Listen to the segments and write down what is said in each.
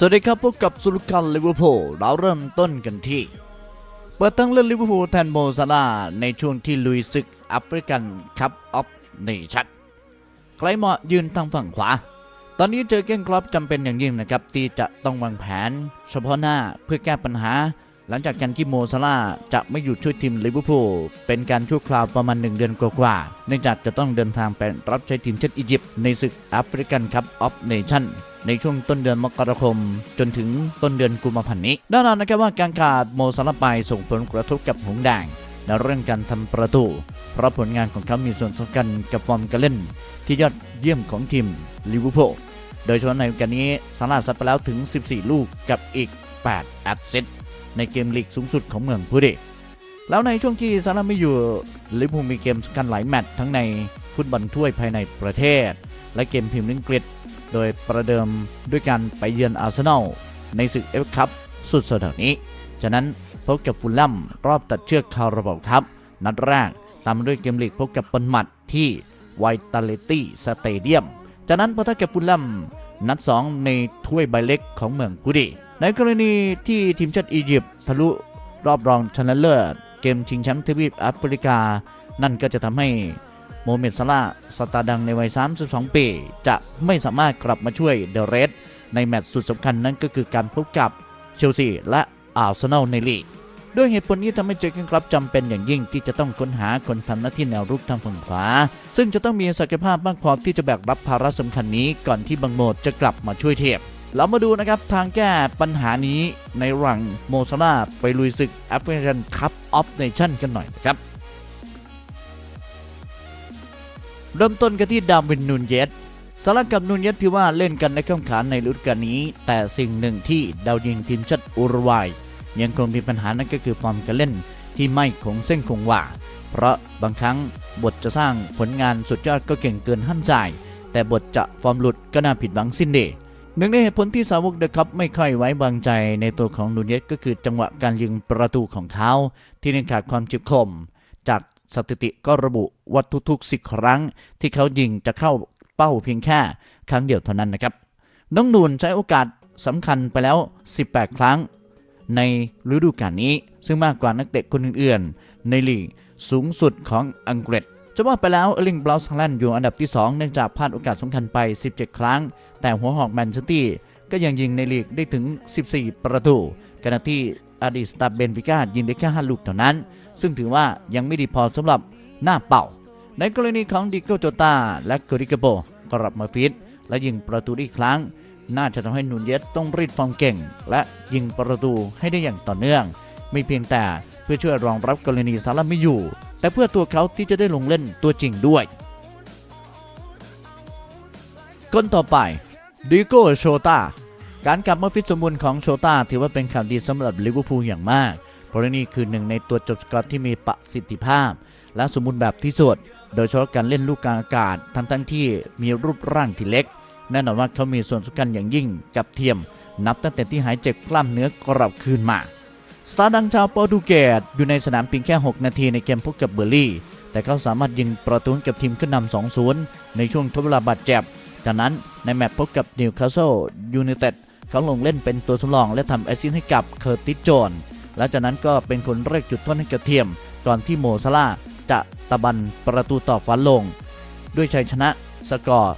สวัสดีครับพบกับสุลกันลิเวอร์พูลเราเริ่มต้นกันที่ เปิดตั้งเล่นลิเวอร์พูลแทนโมซาลาในช่วงที่ลุยศึกแอฟริกันคัพออฟเนชั่นใครเหมาะยืนทางฝั่งขวา ตอนนี้เจอเก้งครอปจำเป็นอย่างยิ่งนะครับ ที่จะต้องวางแผน เฉพาะหน้าเพื่อแก้ปัญหา หลังจากการที่โมซาลาจะไม่อยู่ช่วยทีมลิเวอร์พูลเป็นการชั่วคราวประมาณ 1 เดือนกว่าๆเนื่องจากจะต้องเดินทางไปรับใช้ทีมชาติอียิปต์ในศึกแอฟริกันคัพออฟเนชั่นในช่วงต้นเดือนมกราคม จนถึงต้นเดือนกุมภาพันธ์นี้แน่นอนนะครับว่าการขาดโมซาลาไปส่งผลกระทบกับหงแดงในเรื่องการทำประตู เพราะผลงานของเขามีส่วนสำคัญกับฟอร์มการเล่น ที่ยอดเยี่ยมของทีมลิเวอร์พูลโดยเฉพาะในการนี้ซาลาห์ซัดไปแล้วถึง 14 ลูกกับอีก 8 แอสซิสต์ ในเกมลีกสูงสุดของเมืองพูดิแล้วในช่วงที่ซาลาไม่อยู่ลิเวอร์พูลมีเกมสำคัญหลายแมตช์ทั้งในฟุตบอลถ้วยภายในประเทศ และเกมพรีเมียร์ลีกอังกฤษ โดยประเดิมด้วยการไปเยือนอาร์เซนอลในศึกเอฟคัพสุดสัปดาห์นี้ ฉะนั้นพบกับฟูลแลมรอบตัดเชือกคาราบาวครับ นัดแรกตามด้วยเกมลีกพบกับปนมัดที่ไวตาเลตี้สเตเดียม จากนั้นพอถ้ากับฟูลแลมนัด 2 ในถ้วยใบเล็กของเมืองกูดี ในกรณีที่ทีมชาติอียิปต์ทะลุรอบรองชนะเลิศเกมชิงแชมป์ทวีปแอฟริกา นั่นก็จะทำให้โมเมดซาลาสตาร์ดังในวัย 32 ปี จะไม่สามารถกลับมาช่วยเดอะเรดในแมตช์สุดสำคัญนั่นก็คือการพบกับเชลซีและอาร์เซนอลในลีกด้วยเหตุผลนี้ทำให้เจอร์เกนคลับจำเป็นอย่างยิ่งที่จะต้องค้นหาคนทำหน้าที่แนวรุกทางฝั่งขวา ซึ่งจะต้องมีศักยภาพมากพอที่จะแบกรับภาระสำคัญนี้ก่อนที่บังโมดจะกลับมาช่วยเทียบ เรามาดูนะครับทางแก้ปัญหานี้ในระหว่างโมซาลาไปลุยศึกแอฟริกันคัพออฟเนชั่นกันหน่อยนะครับ เริ่มต้นกันที่ดาวินนูนเยสสารักับนูนเยสที่ว่าเล่นกันในข้ามขานในฤดูกาลนี้ แต่สิ่งหนึ่งที่ดาวยิงทีมชาติอุรุกวัยยังคงมีปัญหานั่นก็คือฟอร์มการเล่นที่ไม่คงเส้นคงวาเพราะบางครั้งบทจะสร้างผลงานสุดยอดก็เก่งเกินห้ามใจแต่บทจะฟอร์มหลุดก็น่าผิดหวังสิ้นเดี หนึ่งในเหตุผลที่สาวกเดอะคัพไม่ค่อยไว้วางใจในตัวของนูนเยสก็คือจังหวะการยิงประตูของเขา ที่ยังขาดความจิบคม จากสถิติก็ระบุว่าทุกๆ10ครั้ง ที่เขายิงจะเข้าเป้าเพียงแค่ครั้งเดียวเท่านั้นนะครับ น้องนูนใช้โอกาสสำคัญไปแล้ว 18 ครั้ง ในฤดูกาลนี้ ซึ่งมากกว่านักเตะคนอื่นๆในลีกสูงสุดของอังกฤษ จะว่าไปแล้วเอลิงบลาสแลนด์อยู่อันดับที่ 2 เนื่องจากพลาดโอกาสสำคัญไป 17 ครั้ง แต่หัวหอกแมนเชสเตอร์ก็ยังยิงในลีกได้ถึง 14 ประตูขณะที่อดีตสตาเบนฟิก้ายิงได้แค่5ลูกเท่านั้น ซึ่งถือว่ายังไม่ดีพอสำหรับหน้าเป่า ในกรณีของดิโกโจตาและโกริกาโบกลับมาฟิตและยิงประตูได้อีกครั้ง น่าจะทำให้นูนเยสต้องรีดฟอร์มเก่ง และยิงประตูให้ได้อย่างต่อเนื่อง ไม่เพียงแต่เพื่อช่วยรองรับกรณีซาร่าไม่อยู่ แต่เพื่อตัวเขาที่จะได้ลงเล่นตัวจริงด้วย คนต่อไปดิโก้โชตาการกลับมาฟิตสมบูรณ์ของโชตาถือว่าเป็นข่าวดีสำหรับลิเวอร์พูลอย่างมากเพราะนี่คือหนึ่งในตัวจบสกอร์ที่มีประสิทธิภาพ และสมบูรณ์แบบที่สุด โดยเฉพาะการเล่นลูกกลางอากาศทั้งทั้งที่มีรูปร่างที่เล็ก แน่นอนว่าเขามีส่วนสำคัญอย่างยิ่งกับเทียม นับตั้งแต่ที่หายเจ็บกล้ามเนื้อกลับคืนมา สตาร์ดังชาวโปรตุเกสอยู่ในสนามเพียงแค่ 6 นาทีในเกมพบกับเบอร์ลี่ แต่เขาสามารถยิงประตูกับทีมขึ้นนำ 2-0 ในช่วงทดเวลาบาดเจ็บ จากนั้นในแมตช์พบกับนิวคาสเซิลยูไนเต็ดเขาลงเล่นเป็นตัวสำรองและทำแอสซิสต์ให้กับเคอร์ติสโจนและจากนั้นก็เป็นคนเรียกจุดโทษให้กับเทียมก่อนที่โมซาลาจะตะบันประตูต่อฟันลง ด้วยชัยชนะสกอร์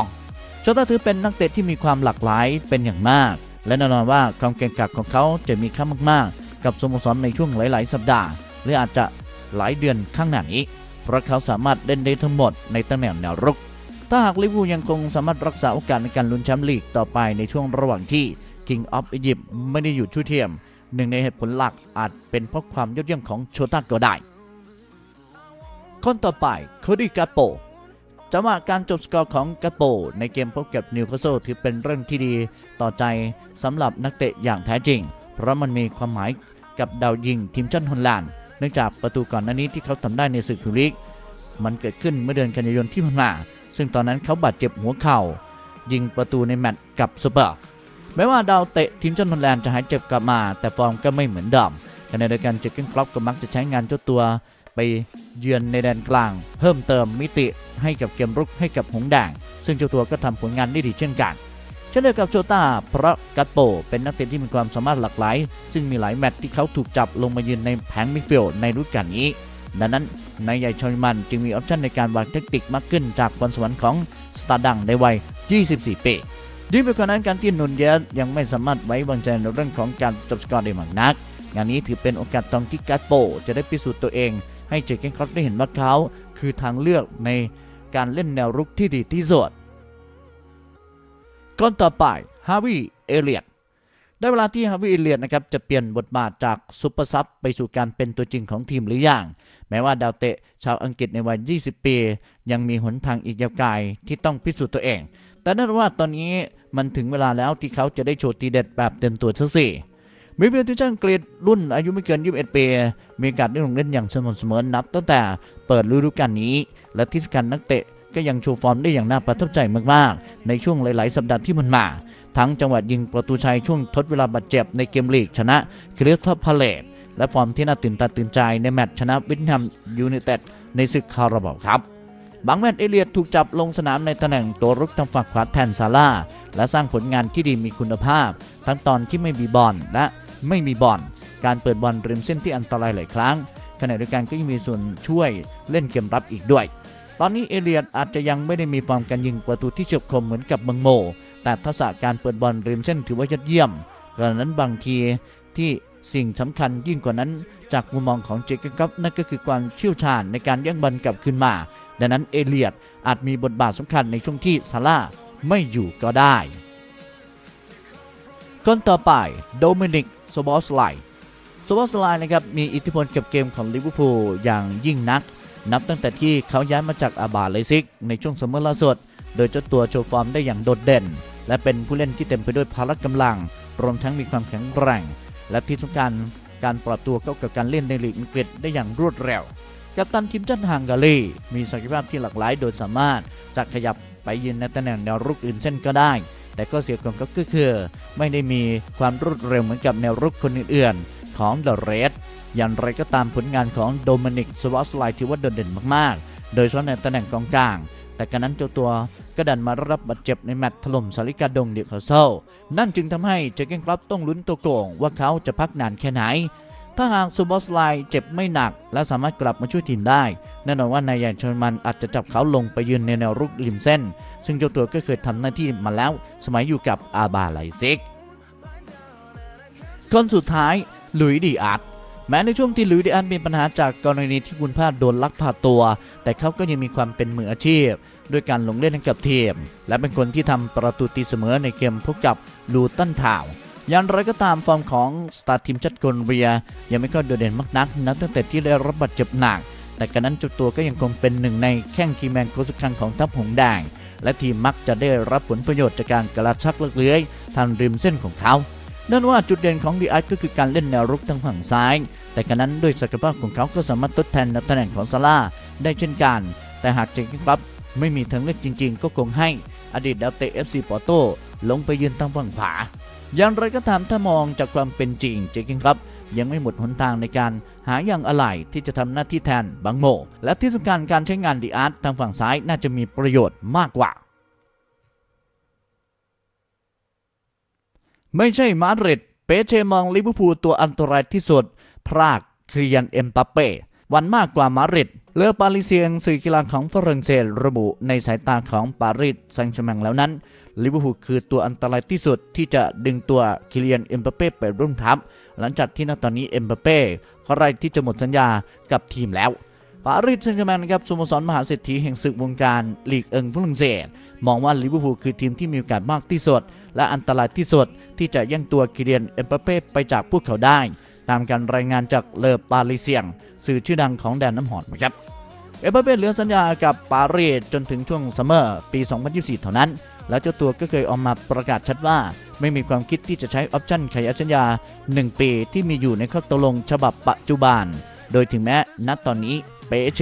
4-2โชต้าถือเป็นนักเตะที่มีความหลากหลายเป็นอย่างมาก และแน่นอนว่าความเก่งกาจของเขาจะมีค่ามากๆ กับสโมสรในช่วงหลาย ๆ สัปดาห์ หรืออาจจะหลายเดือนข้างหน้านี้ เพราะเขาสามารถเล่นได้ทั้งหมดในตำแหน่งแนวรุก ถ้าหากลิเวอร์พูลยังคงสามารถรักษาโอกาสในการลุ้นแชมป์ลีกต่อไปในช่วงระหว่างที่ King of Egypt ไม่ได้อยู่ช่วยเทียม หนึ่งในเหตุผลหลักอาจเป็นเพราะความยอดเยี่ยมของโชต้าก็ได้คนต่อไปโคดี้กาโปจังหวะการจบสกอร์ของกาโปในเกมพบกับนิวคาสเซิลถือเป็นเรื่องที่ดีต่อใจสำหรับนักเตะอย่างแท้จริง เพราะมันมีความหมายกับดาวยิงทีมชาติฮอลแลนด์เนื่องจากประตูก่อนหน้านี้ที่เขาทำได้ในศึกพรีเมียร์ลีกมันเกิดขึ้นเมื่อเดือนกันยายนที่ผ่านมาซึ่งตอนนั้นเขาบาดเจ็บหัวเข่า ยิงประตูในแมตช์กับสเปอร์แม้ว่าดาวเตะทีมชาติฮอลแลนด์จะหายเจ็บกลับมา แต่ฟอร์มก็ไม่เหมือนเดิมขณะเดียวกันเจคเกนครอปก็มักจะใช้งานเจ้าตัวไปเยือนในแดนกลาง เพิ่มเติมมิติให้กับเกมรุกให้กับหงส์แดง ซึ่งเจ้าตัวก็ทำผลงานได้ดีเช่นกัน ช่นเดียวกับโชต้าเพราะกัตโปเป็นนักเตะที่มีความสามารถหลากหลาย ซึ่งมีหลายแมตช์ที่เขาถูกจับลงมายืนในแผงมิดฟิลด์ในฤดูกาลนี้ดังนั้นนายใหญ่ชอยมันจึงมีออปชั่นในการวางแทคติกมากขึ้นจากพรสวรรค์ของสตาร์ดังในวัย 24 ปียิ่งไปกว่านั้นการที่นุนเยสยังไม่สามารถไว้วางใจในเรื่องของการจบสกอร์ได้มากนัก งานนี้ถือเป็นโอกาสทองที่กัตโป จะได้พิสูจน์ตัวเอง ให้เจเกนครอปได้เห็นว่าเขาคือทางเลือกในการเล่นแนวรุกที่ดีที่สุด ก่อนต่อไปฮาวิเอเลียตได้เวลาที่ฮาวิเอเลียตนะครับจะเปลี่ยนบทบาทจากซุปเปอร์ซับไปสู่การเป็นตัวจริงของทีมหรือยังแม้ว่าดาวเตะชาวอังกฤษในวัย 20 ปี ยังมีหนทางอีกยาวไกลที่ต้องพิสูจน์ตัวเอง แต่นั่นว่าตอนนี้มันถึงเวลาแล้วที่เขาจะได้โชว์ทีเด็ดแบบเต็มตัวซะสิมิดฟิลด์ที่ช่างเกรดรุ่นอายุไม่เกิน 21 ปี มีกาสได้ลงเล่นอย่างสม่ำเสมอนับตั้งแต่เปิดฤดูกาลนี้ และที่สำคัญนักเตะ ก็ยังโชว์ฟอร์มได้อย่างน่าประทับใจมากๆ ในช่วงหลาย ๆ สัปดาห์ที่มันมา ทั้งจังหวะยิงประตูชัยช่วงทดเวลาบาดเจ็บในเกมลีกชนะคริสตัลพาเลตและฟอร์มที่น่าตื่นตาตื่นใจในแมตช์ชนะวินแฮมยูไนเต็ดในศึกคาราบาวครับบางแมตช์เอเลียดถูกจับลงสนามในตำแหน่งตัวรุกทางฝั่งขวาแทนซาร่าและสร้างผลงานที่ดีมีคุณภาพ ทั้งตอนที่ไม่มีบอลและไม่มีบอลการเปิดบอลริมเส้นที่อันตรายหลายครั้งขณะเดียวกันก็ยังมีส่วนช่วยเล่นเกมรับอีกด้วย ตอนนี้เอเลียดอาจจะยังไม่ได้มีฟอร์มการยิงประตูที่เฉียบคมเหมือนกับเมืองโม แต่ทักษะการเปิดบอลริมเส้นถือว่ายอดเยี่ยมกระนั้นบางทีที่สิ่งสำคัญยิ่งกว่านั้นจากมุมมองของเจคกับนั่นก็คือความเชี่ยวชาญในการแย่งบอลกลับคืนมา ดังนั้นเอเลียดอาจมีบทบาทสำคัญในช่วงที่ซาร่าไม่อยู่ก็ได้คนต่อไปโดมินิกโซบอสไลโซบอสไลนะครับมีอิทธิพลกับเกมของลิเวอร์พูลอย่างยิ่งนัก นับตั้งแต่ที่เขาย้ายมาจากอาบาเลซิก ในช่วงซัมเมอร์ล่าสุด โดยเจ้าตัวโชว์ฟอร์มได้อย่างโดดเด่น และเป็นผู้เล่นที่เต็มไปด้วยพละกำลัง รวมทั้งมีความแข็งแกร่ง และที่สำคัญการปรับตัวเข้ากับการเล่นในลีกอังกฤษได้อย่างรวดเร็ว กัปตันทีมชาติฮังการีมีศักยภาพที่หลากหลายโดยสามารถจะขยับไปยืนในตำแหน่งแนวรุกอื่นเช่นก็ได้ แต่ก็เสียของก็คือ ไม่ได้มีความรวดเร็วเหมือนกับแนวรุกคนอื่นๆ ของเดอะเรดอย่างไรก็ตามผลงานของโดมินิกสวอสไลถือว่าโดดเด่นมากๆ โดยเฉพาะในตำแหน่งกองกลาง แต่การนั้นเจ้าตัวก็ดันมารับบาดเจ็บในแมตช์ถล่มสาริกาดงเดียวเขาเซลนั่นจึงทำให้เจเกนคลับต้องลุ้นตัวโกงว่าเขาจะพักนานแค่ไหน ถ้าหากซูบอสไลเจ็บไม่หนัก และสามารถกลับมาช่วยทีมได้ แน่นอนว่านายใหญ่ชนมันอาจจะจับเขาลงไปยืนในแนวรุกริมเส้น ซึ่งเจ้าตัวก็เคยทำหน้าที่มาแล้ว สมัยอยู่กับอาบาไลซิกคนสุดท้าย ลุยดีอาร์ตแม้ในช่วงที่ลุยดีอาร์ตมีปัญหาจากกรณีที่คุณพลาดโดนลักพาตัว แต่เขาก็ยังมีความเป็นมืออาชีพ ด้วยการลงเล่นให้กับทีม และเป็นคนที่ทำประตูตีเสมอในเกมพบกับลูตันทาวอย่างไรก็ตามฟอร์มของสตาร์ทีมชาติโคลเบีย ยังไม่ค่อยโดดเด่นมากนักนับตั้งแต่ที่ได้รับบาดเจ็บหนัก แต่การนั้นจุดตัวก็ยังคงเป็นหนึ่งในแข้งคีแมนโคสุคังของทัพหงแดงและทีมมักจะได้รับผลประโยชน์จากการกระชักเลือกเลื้อยทางริมเส้นของเขา นั่นว่าจุดเด่นของดีอาร์ก็คือการเล่นแนวรุกทางฝั่งซ้าย แต่การนั้นด้วยศักยภาพของเขาก็สามารถทดแทนตำแหน่งของซาร่าได้เช่นกัน แต่หากเจคกรับไม่มีทางเลือกจริง ๆ ก็คงให้อดีตดาวเตะ FC ปอร์โตลงไปยืนทางฝั่งขวาอย่างไรก็ตามถ้ามองจากความเป็นจริงเจคกินครับยังไม่หมดหนทางในการหาอย่างอะไรที่จะทำหน้าที่แทนบังโม และที่สำคัญการใช้งานดีอาร์ตทางฝั่งซ้ายน่าจะมีประโยชน์มากกว่า ไม่ใช่มาดริดเปเชมองลิเวอร์พูลตัวอันตรายที่สุด พรากเคลียนเอ็มปาเป้วันมากกว่ามาดริดเลอปาริเซียงสื่อกีฬาของฝรั่งเศสระบุในสายตาของปารีสแซงต์แชร์แมงแล้วนั้นลิเวอร์พูลคือตัวอันตรายที่สุดที่จะดึงตัวคิเลียนเอ็มปเป้ไปร่วมทัพ หลังจากที่ณตอนนี้เอ็มปเป้ก็ไรที่จะหมดสัญญากับทีมแล้วปารีสแซงต์แชร์แมงนะครับสโมสรมหาเศรษฐีแห่งศึกวงการลีกเอิงฝรั่งเศส มองว่าลิเวอร์พูลคือทีมที่มีโอกาสมากที่สุด และอันตรายที่สุด ที่จะแย่งตัวคิเลียนเอ็มเปเป้ไปจากพวกเขาได้ ตามการรายงานจากเลอปาริเซียง สื่อชื่อดังของแดนน้ำหอมนะครับเอ็มบัปเป้เหลือสัญญากับปารีสจนถึงช่วงซัมเมอร์ปี 2024 เท่านั้น แล้วเจ้าตัวก็เคยออกมาประกาศชัดว่า ไม่มีความคิดที่จะใช้ออปชั่นขยายสัญญา 1 ปีที่มีอยู่ในข้อตกลงฉบับปัจจุบัน โดยถึงแม้ณตอนนี้เปเช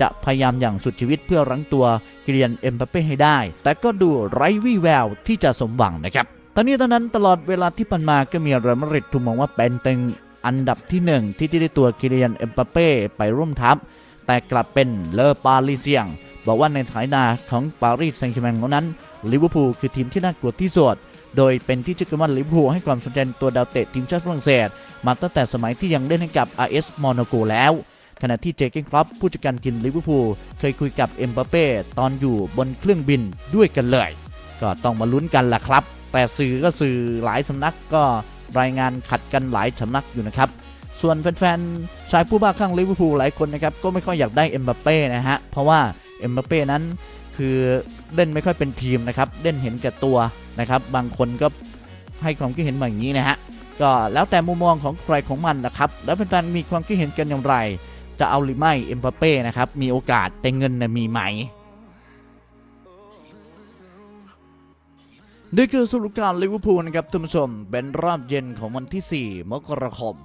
จะพยายามอย่างสุดชีวิตเพื่อรั้งตัว กิเลียนเอ็มบัปเป้ให้ได้ แต่ก็ดูไร้วี่แววที่จะสมหวังนะครับตอนนี้ตอนนั้นตลอดเวลาที่ผ่านมาก็มีเรอัลมาดริดถูกมองว่าเป็นตึงอันดับที่หนึ่งที่ที่ได้ตัวกิเลียนเอ็มบัปเป้ไปร่วมทัพ แต่กลับเป็นเลอปาริเซียง บอกว่าในฐานะของปารีสแซงต์แชร์แมงนั้นลิเวอร์พูลคือทีมที่น่ากลัวที่สุดโดยเป็นที่เชื่อกันว่าลิเวอร์พูลให้ความสนใจตัวดาวเตะทีมชาติฝรั่งเศส มาตั้งแต่สมัยที่ยังเล่นให้กับ RS Monaco แล้ว ขณะที่เจเกนครอปผู้จัดการทีมลิเวอร์พูลเคยคุยกับเอ็มบัปเป้ตอนอยู่บนเครื่องบินด้วยกันเลย ก็ต้องมาลุ้นกันล่ะครับ แต่สื่อก็สื่อหลายสำนักก็รายงานขัดกันหลายสำนักอยู่นะครับส่วนแฟนๆชายผู้บ้าคลั่งลิเวอร์พูลหลายคนนะครับก็ไม่ค่อยอยากได้เอ็มบัปเป้นะฮะเพราะว่าเอ็มบัปเป้นั้นคือเล่นไม่ค่อยเป็นทีมนะครับเล่นเห็นแก่ตัวนะครับบางคนก็ให้ความคิดเห็นมาอย่างนี้นะฮะก็แล้วแต่มุมมองของใครของมันนะครับ แล้วแฟนๆมีความคิดเห็นกันอย่างไร จะเอาหรือไม่เอ็มบัปเป้นะครับ มีโอกาสแต่เงินนะมีไหมนี่คือสรุปการลิเวอร์พูลนะครับท่านผู้ชมเป็นรอบเย็นของวันที่ 4 มกราคม